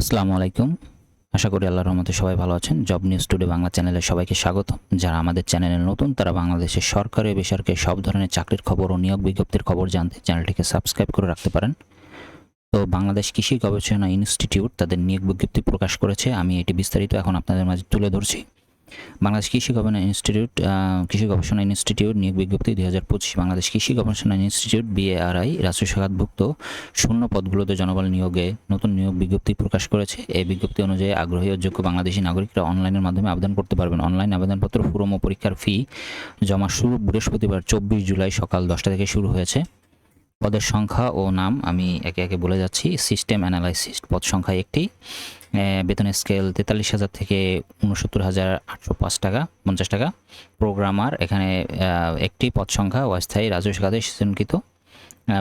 আসসালামু আলাইকুম। আশা করি আল্লাহর রহমতে সবাই ভালো আছেন। জব নিউজ টুডে বাংলা চ্যানেলে সবাইকে স্বাগত। যারা আমাদের চ্যানেলে নতুন, তারা বাংলাদেশের সরকারি বেসরকারি সব ধরনের চাকরির খবর ও নিয়োগ বিজ্ঞপ্তির খবর জানতে চ্যানেলটিকে সাবস্ক্রাইব করে রাখতে পারেন। তো বাংলাদেশ কৃষি গবেষণা ইনস্টিটিউট তাদের নিয়োগ বিজ্ঞপ্তি প্রকাশ করেছে। আমি এটি বিস্তারিত এখন আপনাদের মাঝে তুলে ধরছি। বাংলাদেশ কৃষি গবেষণা ইনস্টিটিউট কৃষি গবেষণা ইনস্টিটিউট নিয়োগ বিজ্ঞপ্তি দুই হাজার পঁচিশ বাংলাদেশ কৃষি গবেষণা ইনস্টিটিউট, বিএআরআই রাষ্ট্রীয় শাখাতভুক্ত শূন্য পদগুলোতে জনবল নিয়োগে নতুন নিয়োগ বিজ্ঞপ্তি প্রকাশ করেছে। এই বিজ্ঞপ্তি অনুযায়ী আগ্রহী ও যোগ্য বাংলাদেশি নাগরিকরা অনলাইনের মাধ্যমে আবেদন করতে পারবেন। অনলাইন আবেদনপত্র, ফরম ও পরীক্ষার ফি জমা শুরু বৃহস্পতিবার, চব্বিশ জুলাই সকাল দশটা থেকে শুরু হয়েছে। পদের সংখ্যা ও নাম আমি একে একে বলে যাচ্ছি। সিস্টেম অ্যানালাইসিস্ট পদ সংখ্যা একটি। এ, বেতন স্কেল তেতাল্লিশ হাজার থেকে উনসত্তর হাজার আটশো পাঁচ টাকা পঞ্চাশ টাকা। প্রোগ্রামার এখানে একটি পদ সংখ্যা অস্থায়ী রাজস্ব খাতে সৃজনকৃত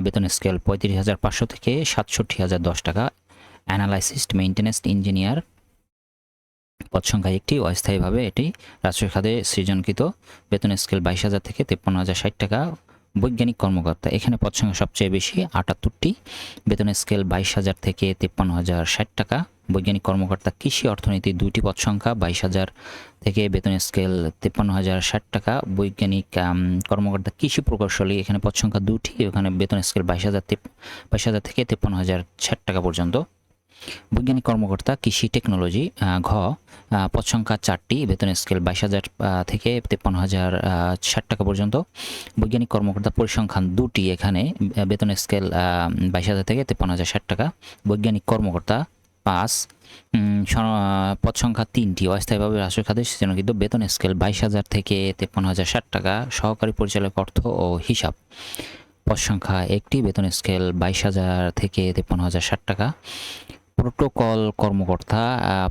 বেতন স্কেল পঁয়ত্রিশ হাজার পাঁচশো থেকে সাতষট্টি হাজার দশ টাকা। অ্যানালাইসিস্ট মেইনটেন্যান্স ইঞ্জিনিয়ার পদ সংখ্যা একটি অস্থায়ীভাবে এটি রাষ্ট্রীয় খাতে সৃজনকৃত। বেতন স্কেল বাইশ হাজার থেকে তেপ্পান্ন হাজার ষাট টাকা। বৈজ্ঞানিক কর্মকর্তা, এখানে পদ সংখ্যা সবচেয়ে বেশি আটাত্তরটি, বেতন স্কেল বাইশ হাজার থেকে তেপ্পান্ন হাজার ষাট টাকা। বৈজ্ঞানিক কর্মকর্তা, কৃষি অর্থনীতি দুইটি পদ সংখ্যা, বাইশ হাজার থেকে বেতন স্কেল তেপ্পান্ন হাজার ষাট টাকা। বৈজ্ঞানিক কর্মকর্তা, কৃষি প্রকৌশলী, এখানে পদ সংখ্যা দুটি, এখানে বেতন স্কেল বাইশ হাজার বাইশ হাজার থেকে তেপ্পান্ন হাজার ষাট টাকা পর্যন্ত। বৈজ্ঞানিক কর্মকর্তা, কৃষি টেকনোলজি ঘ পদ সংখ্যা চারটি, বেতন স্কেল বাইশ হাজার থেকে তেপ্পান্ন হাজার ষাট টাকা পর্যন্ত। বৈজ্ঞানিক কর্মকর্তা পরিসংখ্যান দুটি এখানে বেতন স্কেল বাইশ হাজার থেকে তেপ্পান্ন হাজার, ষাট টাকা। বৈজ্ঞানিক কর্মকর্তা পাঁচ পদ সংখ্যা তিনটি, অস্থায়ীভাবে রাষ্ট্রীয় খাতে সৃজনকৃত বেতন স্কেল বাইশ হাজার থেকে তেপ্পান্ন হাজার, ষাট টাকা, সহকারী পরিচালক অর্থ ও হিসাব। পদ সংখ্যা একটি, বেতন স্কেল বাইশ হাজার থেকে তেপ্পান্ন হাজার, ষাট টাকা। প্রোটোকল কর্মকর্তা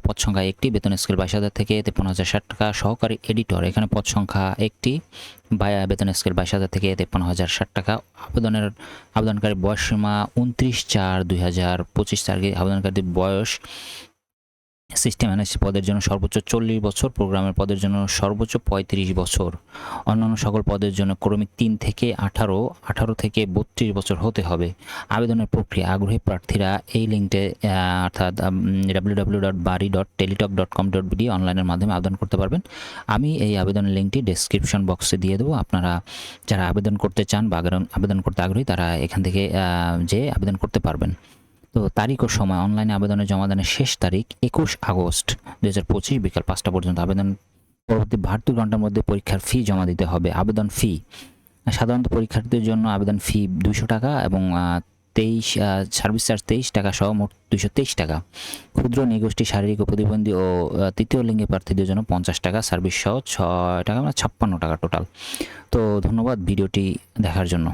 পদ সংখ্যা একটি, বেতন স্কেল বাইশ হাজার থেকে তেপ্পান্ন হাজার ষাট টাকা, সহকারী এডিটর। এখানে পদ সংখ্যা একটি বেতন স্কেল বাইশ হাজার থেকে তেপ্পান্ন হাজার ষাট টাকা। আবেদনের, আবেদনকারী বয়স সীমা উনত্রিশ চার দুই হাজার পঁচিশ তারিখে। আবেদনকারীদের বয়স সিস্টেম অ্যানালিস্ট পদের জন্য সর্বোচ্চ চল্লিশ বছর প্রোগ্রামের পদের জন্য সর্বোচ্চ পঁয়ত্রিশ বছর। অন্যান্য সকল পদের জন্য ক্রমিক তিন থেকে আঠারো আঠারো থেকে বত্রিশ বছর হতে হবে। আবেদনের প্রক্রিয়া। আগ্রহী প্রার্থীরা এই লিঙ্কে অর্থাৎ ডাব্লিউ ডাব্লিউ ডট বাড়ি dot Teletalk dot com dot BD অনলাইনের মাধ্যমে আবেদন করতে পারবেন। আমি এই আবেদনের লিঙ্কটি ডেসক্রিপশন বক্সে দিয়ে দেবো। আপনারা যারা আবেদন করতে চান বা আবেদন করতে আগ্রহী, তারা এখান থেকে যে আবেদন করতে পারবেন। তো তারিখ ও সময় অনলাইনে আবেদনের জমাদানের শেষ তারিখ একুশ আগস্ট দু হাজার পঁচিশ বিকাল পাঁচটা পর্যন্ত। আবেদন পরবর্তী বাহাত্তর ঘণ্টার মধ্যে পরীক্ষার ফি জমা দিতে হবে। আবেদন ফি, সাধারণত পরীক্ষার্থীদের জন্য আবেদন ফি দুশো টাকা এবং তেইশ সার্ভিস চার্জ তেইশ টাকা সহ মোট দুশো তেইশ টাকা। ক্ষুদ্র নিগোষ্ঠী, শারীরিক ও প্রতিবন্ধী ও তৃতীয় লিঙ্গের প্রার্থীদের জন্য পঞ্চাশ টাকা সার্ভিস সহ ছয় টাকা মানে ছাপ্পান্ন টাকা টোটাল তো ধন্যবাদ ভিডিওটি দেখার জন্য।